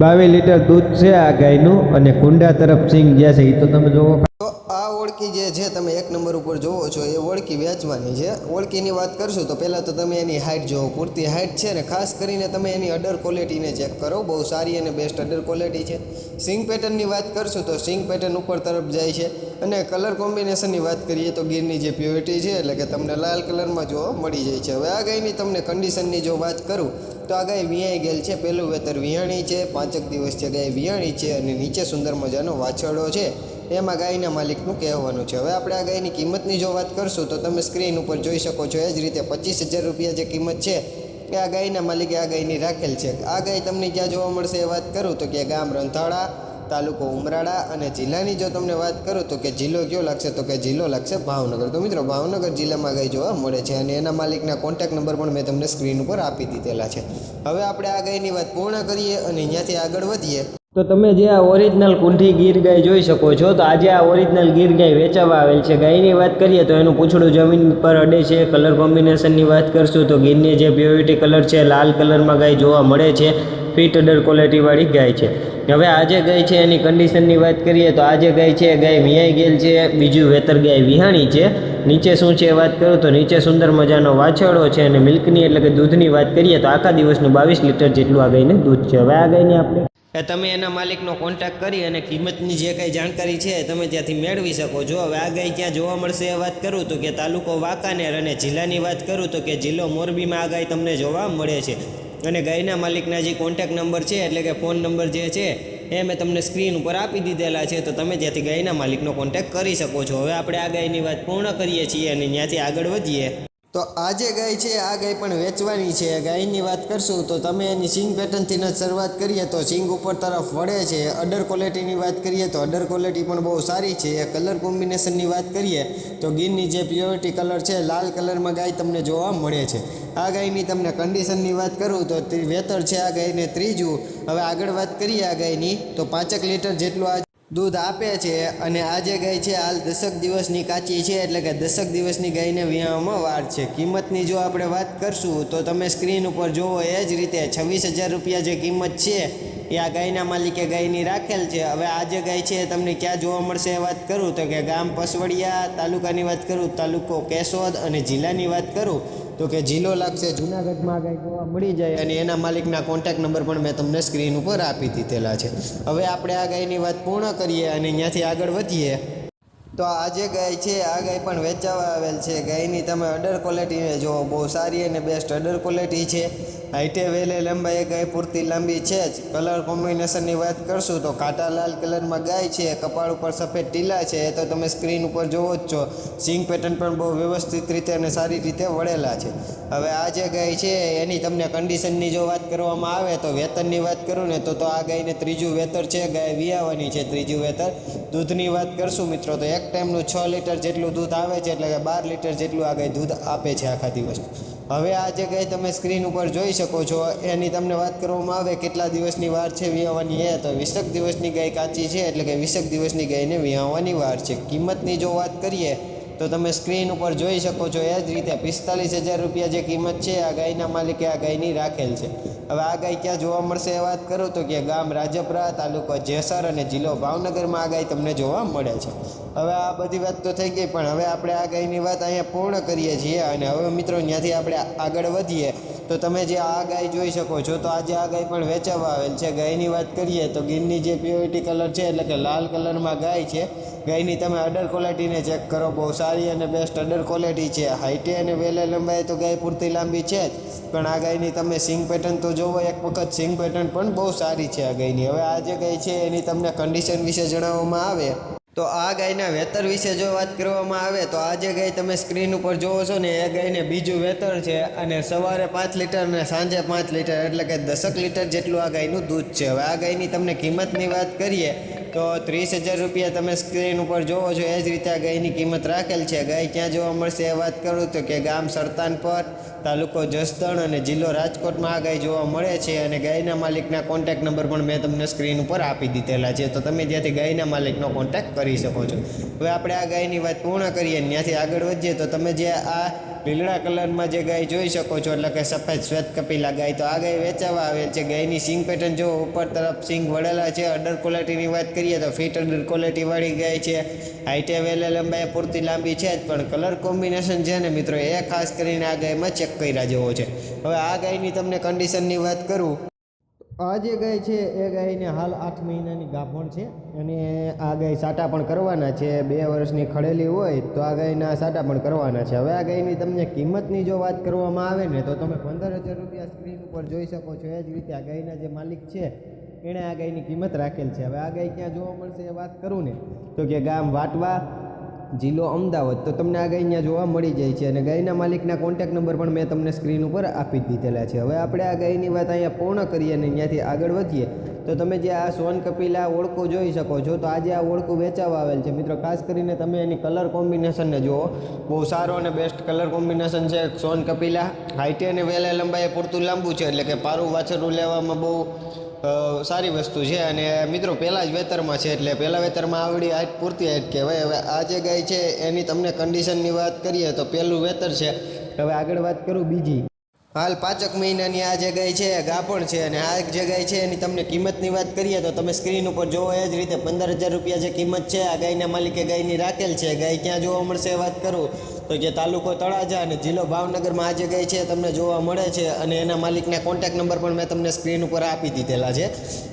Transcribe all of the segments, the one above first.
બાવીસ લીટર દૂધ છે આ ગાયનું અને કુંડા તરફ સિંગ ગયા છે એ તો તમે જોવો. તો આ ઓળખી જે છે તમે એક નંબર ઉપર જોવો છો, એ ઓળખી વેચવાની છે. ઓળખીની વાત કરશું તો પહેલાં તો તમે એની હાઇટ જોવો પૂરતી હાઇટ છે ને ખાસ કરીને તમે એની અડર ક્વોલિટીને ચેક કરો. બહુ સારી અને બેસ્ટ અડર ક્વોલિટી છે. સિંગ પેટર્નની વાત કરશું તો સિંગ પેટર્ન ઉપર તરફ જાય છે. અને કલર કોમ્બિનેશનની વાત કરીએ તો ગીરની જે પ્યોરિટી છે, એટલે કે તમને લાલ કલરમાં જોવા મળી જાય છે. હવે આ ગાયની તમને કન્ડિશનની જો વાત કરું તો આ ગાય વિયાઈ ગયેલ છે. પહેલું વેતર વિયાણી છે, પાંચક દિવસ છે ગાય વિયાણી છે અને નીચે સુંદર મજાનો વાછરડો છે. એમાં ગાયના માલિકનું કહેવાનું છે. હવે આપણે આ ગાયની કિંમતની જો વાત કરશું તો તમે સ્ક્રીન ઉપર જોઈ શકો છો. એ જ રીતે પચીસ હજાર રૂપિયા જે કિંમત છે એ આ ગાયના માલિકે આ ગાયની રાખેલ છે. આ ગાય તમને ક્યાં જોવા મળશે એ વાત કરું તો કે ગામ રંથાળા તાલુકો ઉમરાળા અને જિલ્લાની જો તમને વાત કરું તો કે જિલ્લો કયો લાગશે? તો કે જિલ્લો લાગશે ભાવનગર. તો મિત્રો, ભાવનગર જિલ્લામાં ગાય જોવા મળે છે? અને એના માલિકના કોન્ટેક્ટ નંબર પણ મેં તમને સ્ક્રીન ઉપર આપી દીધેલા છે. હવે આપણે આ ગાયની વાત પૂર્ણ કરીએ અને અહીંયાથી આગળ વધીએ. તો તમે જે આ ઓરિજિનલ કુંઠી ગીર ગાય જોઈ શકો છો, તો આજે આ ઓરિજિનલ ગીર ગાય વેચાવા આવેલ છે. ગાયની વાત કરીએ તો એનું પૂંછડું જમીન પર અડે છે. કલર કોમ્બિનેશનની વાત કરશું તો ગીરની જે પ્યોરિટી કલર છે, લાલ કલરમાં ગાય જોવા મળે છે. ફિટ અડર ક્વોલિટીવાળી ગાય છે. હવે આજે ગાય છે, એની કન્ડિશનની વાત કરીએ તો આજે ગાય છે ગાય વિહાઈ ગયેલ છે, બીજું વેતર ગાય વિહાણી છે. નીચે શું છે વાત કરું તો નીચે સુંદર મજાનો વાછરડો છે અને મિલ્કની એટલે કે દૂધની વાત કરીએ તો આખા દિવસનું બાવીસ લીટર જેટલું આ ગાયને દૂધ છે. હવે આ ગાયને આપણે તમે એના માલિકનો કોન્ટેક્ટ કરી અને કિંમતની જે કંઈ જાણકારી છે તમે ત્યાંથી મેળવી શકો છો. હવે આ ગાય ક્યાં જોવા મળશે એ વાત કરું તો કે તાલુકો વાંકાનેર અને જિલ્લાની વાત કરું તો કે જિલ્લો મોરબીમાં આ ગાય તમને જોવા મળે છે. અને ગાયના માલિકના જે કોન્ટેક્ટ નંબર છે, એટલે કે ફોન નંબર જે છે, એ મેં તમને સ્ક્રીન ઉપર આપી દીધેલા છે, તો તમે ત્યાંથી ગાયના માલિકનો કોન્ટેક્ટ કરી શકો છો. હવે આપણે આ ગાયની વાત પૂર્ણ કરીએ છીએ અને ત્યાંથી આગળ વધીએ. તો આ જે ગાય છે, આ ગાય પણ વેચવાની છે. ગાયની વાત કરશું તો તમે એની સિંગ પેટર્નથી જ શરૂઆત કરીએ તો સિંગ ઉપર તરફ વળે છે. અડર ક્વોલિટીની વાત કરીએ તો અડર ક્વોલિટી પણ બહુ સારી છે. કલર કોમ્બિનેશનની વાત કરીએ તો ગીરની જે પ્યોરિટી કલર છે, લાલ કલરમાં ગાય તમને જોવા મળે છે. આ ગાયની તમને કન્ડિશનની વાત કરું તો વેતર છે આ ગાયને ત્રીજું. હવે આગળ વાત કરીએ આ ગાયની તો પાંચેક લીટર જેટલું આ દૂધ આપે છે અને આજે ગાય છે, હાલ દશક દિવસની કાચી છે, એટલે કે દશક દિવસની ગાયને વિયાવામાં વાર છે. કિંમતની જો આપણે વાત કરશું, તો તમે સ્ક્રીન ઉપર જુઓ એ જ રીતે છવ્વીસ હજાર રૂપિયા જે કિંમત છે, એ આ ગાયના માલિકે ગાયની રાખેલ છે. હવે આ જે ગાય છે તમને ક્યાં જોવા મળશે એ વાત કરું. તો કે ગામ પસવડિયા તાલુકાની વાત કરું, તાલુકો કેશોદ અને જિલ્લાની વાત કરું. તો કે જિલ્લો લાગશે. જુનાગઢમાં જોવા મળી જાય અને એના માલિકના કોન્ટેક્ટ નંબર પણ મેં તમને સ્ક્રીન ઉપર આપી દીધેલા છે. હવે આપણે આ ગાયની વાત પૂર્ણ કરીએ અને અહીંયાથી આગળ વધીએ. તો આ જે ગાય છે, આ ગાય પણ વેચાવા આવેલ છે. ગાયની તમે અડર ક્વોલિટીને જુઓ, બહુ સારી અને બેસ્ટ અડર ક્વોલિટી છે. હાઈટે વેલે લંબાઈ એ ગાય પૂરતી લાંબી છે જ. કલર કોમ્બિનેશનની વાત કરશું તો કાટા લાલ કલરમાં ગાય છે, કપાળ ઉપર સફેદ ટીલા છે, એ તો તમે સ્ક્રીન ઉપર જોવો જ છો. સિંગ પેટર્ન પણ બહુ વ્યવસ્થિત રીતે અને સારી રીતે વળેલા છે. હવે આ જે ગાય છે, એની તમને કન્ડિશનની જો વાત કરવામાં આવે તો વેતનની વાત કરું ને, તો તો આ ગાયને ત્રીજું વેતર છે, ગાય વિયાવાની છે ત્રીજું વેતર. દૂધની વાત કરશું મિત્રો, તો એક ટાઈમનું છ લીટર જેટલું દૂધ આવે છે, એટલે કે બાર લીટર જેટલું આ ગાય દૂધ આપે છે આખા દિવસનું હવે આ જે ગાય તમે સ્ક્રીન ઉપર જોઈ શકો છો, એની તમને વાત કરવામાં આવે કેટલા દિવસની વાર છે વિયાવાની, એ તો વીસક દિવસની ગાય કાચી છે, એટલે કે વીસક દિવસની ગાયને વિયાવાની વાર છે. કિંમતની જો વાત કરીએ તો તમે સ્ક્રીન ઉપર જોઈ શકો છો, એ જ રીતે પિસ્તાલીસ હજાર રૂપિયા જે કિંમત છે, આ ગાયના માલિકે આ ગાયની રાખેલ છે. હવે આ ગાય ક્યાં જોવા મળશે એ વાત કરું તો કે ગામ રાજપરા, તાલુકો જેસર અને જિલ્લો ભાવનગરમાં આ ગાય તમને જોવા મળે છે. હવે આ બધી વાત તો થઈ ગઈ, પણ હવે આપણે આ ગાયની વાત અહીંયા પૂર્ણ કરીએ છીએ અને હવે મિત્રો, ત્યાંથી આપણે આગળ વધીએ. તો તમે જે આ ગાય જોઈ શકો છો, તો આજે આ ગાય પણ વેચાવા આવેલ છે. ગાયની વાત કરીએ તો ગીરની જે પ્યોરિટી કલર છે, એટલે કે લાલ કલરમાં ગાય છે, ગાયની તમે અડર ક્વોલિટીને ચેક કરો. બહુ સારી અને બેસ્ટ અડર ક્વોલિટી છે. હાઈટે અને વેલે લંબાઈ તો ગાય પૂરતી લાંબી છે જ. પણ આ ગાયની તમે સિંગ પેટર્ન તો જોવો, એક વખત સિંગ પેટર્ન પણ બહુ સારી છે આ ગાયની. હવે આ જે ગાય છે, એની તમને કન્ડિશન વિશે જણાવવામાં આવે. તો આ ગાયના વેતર વિશે જો વાત કરવામાં આવે તો આ જે ગાય તમે સ્ક્રીન ઉપર જોવો છો ને, એ ગાયને બીજું વેતર છે અને સવારે પાંચ લીટર અને સાંજે પાંચ લીટર, એટલે કે દસક લીટર જેટલું આ ગાયનું દૂધ છે. હવે આ ગાયની તમને કિંમતની વાત કરીએ તો ત્રીસ હજાર રૂપિયા તમે સ્ક્રીન ઉપર જોવો છો. એ જ રીતે આ ગાયની કિંમત રાખેલ છે. ગાય ક્યાં જોવા મળશે એ વાત કરું તો કે ગામ સરતાનપર તાલુકો જસદણ અને જિલ્લો રાજકોટમાં આ ગાય જોવા મળે છે અને ગાયના માલિકના કોન્ટેક નંબર પણ મેં તમને સ્ક્રીન ઉપર આપી દીધેલા છે. તો તમે ત્યાંથી ગાયના માલિકનો કોન્ટેક્ટ કરી શકો છો. હવે આપણે આ ગાયની વાત પૂર્ણ કરીએ ત્યાંથી આગળ વધીએ તો તમે જે આ લીલડા કલરમાં જે ગાય જોઈ શકો છો, એટલે કે સફેદ શ્વેત કપિલા ગાય, તો આ ગાય વેચાવા આવે છે. ગાયની સિંગ પેટર્ન જો ઉપર તરફ સિંગ વળેલા છે. અડર ક્વોલિટીની વાત કરીએ તો ફિટ અડર ક્વોલિટીવાળી ગાય છે. હાઈટે વેલે લંબાઈ પૂરતી લાંબી છે જ, પણ કલર કોમ્બિનેશન છે ને મિત્રો, એ ખાસ કરીને આ ગાયમાં ચેક કર્યા જેવો છે. હવે આ ગાયની તમને કન્ડિશનની વાત કરું. આ જે ગાય છે, એ ગાયને હાલ આઠ મહિનાની ગાભણ છે અને આ ગાય સાટા પણ કરવાના છે. બે વર્ષની ખડેલી હોય તો આ ગાયના સાટા પણ કરવાના છે. હવે આ ગાયની તમને કિંમતની જો વાત કરવામાં આવે ને, તો તમે પંદર હજાર રૂપિયા સ્ક્રીન ઉપર જોઈ શકો છો. એ જ રીતે આ ગાયના જે માલિક છે, એણે આ ગાયની કિંમત રાખેલ છે. હવે આ ગાય ક્યાં જોવા મળશે એ વાત કરું ને? તો કે ગામ વાટવા જિલ્લો અમદાવાદ. તો તમને આ ગાય અહીંયા જોવા મળી જાય છે અને ગાયના માલિકના કોન્ટેક્ટ નંબર પણ મેં તમને સ્ક્રીન ઉપર આપી દીધેલા છે. હવે આપણે આ ગાયની વાત અહીંયા પૂર્ણ કરીએ અને ત્યાંથી આગળ વધીએ. તો તમે જે આ સોન કપિલા ઓળખું જોઈ શકો છો. તો આજે આ ઓળખું વેચાવા આવેલ છે. મિત્રો, ખાસ કરીને તમે એની કલર કોમ્બિનેશનને જુઓ. બહુ સારો અને બેસ્ટ કલર કોમ્બિનેશન છે સોન કપિલા હાઇટે અને વેલે લંબાઈ પૂરતું લાંબુ છે, એટલે કે પારું વાછરું લેવામાં બહુ સારી વસ્તુ છે. અને મિત્રો, પહેલાં જ વેતરમાં છે, એટલે પહેલાં વેતરમાં આવડી હાઈટ પૂરતી હાઇટ કહેવાય. હવે આ જે ગાય છે એની તમને કન્ડિશનની વાત કરીએ તો પહેલું વેતર છે. હવે આગળ વાત કરું બીજી. હાલ પાંચક મહિનાની આ જે છે ગાપણ છે અને આ જે ગાય છે એની તમને કિંમતની વાત કરીએ તો તમે સ્ક્રીન ઉપર જોવો એ જ રીતે પંદર હજાર રૂપિયા જે કિંમત છે, આ ગાયના માલિકે ગાયની રાખેલ છે. ગાય ક્યાં જોવા મળશે વાત કરું. તો જે તાલુકો તળાજા અને જિલ્લો ભાવનગરમાં આ જગ્યાએ છે તમને જોવા મળે છે અને એના માલિકના કોન્ટેક્ટ નંબર પણ મેં તમને સ્ક્રીન ઉપર આપી દીધેલા છે.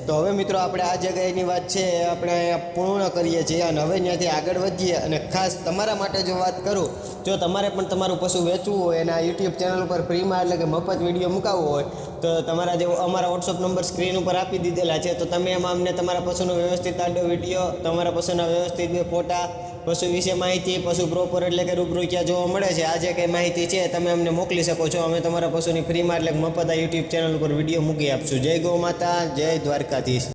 તો હવે મિત્રો આપણે આ જગ્યાએની વાત છે આપણે પૂર્ણ કરીએ છીએ અને હવે ત્યાંથી આગળ વધીએ અને ખાસ તમારા માટે જો વાત કરું, જો તમારે પણ તમારું પશુ વેચવું હોય આ યુટ્યુબ ચેનલ ઉપર ફ્રીમાં એટલે કે મફત વીડિયો મુકાવવો હોય તો તમારા જે અમારા વોટ્સઅપ નંબર સ્ક્રીન ઉપર આપી દીધેલા છે. તો તમે એમાં અમને તમારા પશુનો વ્યવસ્થિત આડો વીડિયો તમારા પશુના વ્યવસ્થિત બે ફોટા, પશુ વિશે માહિતી, પશુ પ્રોપર એટલે કે રૂબરૂ ક્યાં જોવા મળે છે. આ જે કંઈ માહિતી છે, તમે અમને મોકલી શકો છો. અમે તમારા પશુની ફ્રીમાં એટલે મફત આ યુટ્યુબ ચેનલ ઉપર વીડિયો મૂકી આપશું. જય ગૌ માતા, જય દ્વારકાધીશ.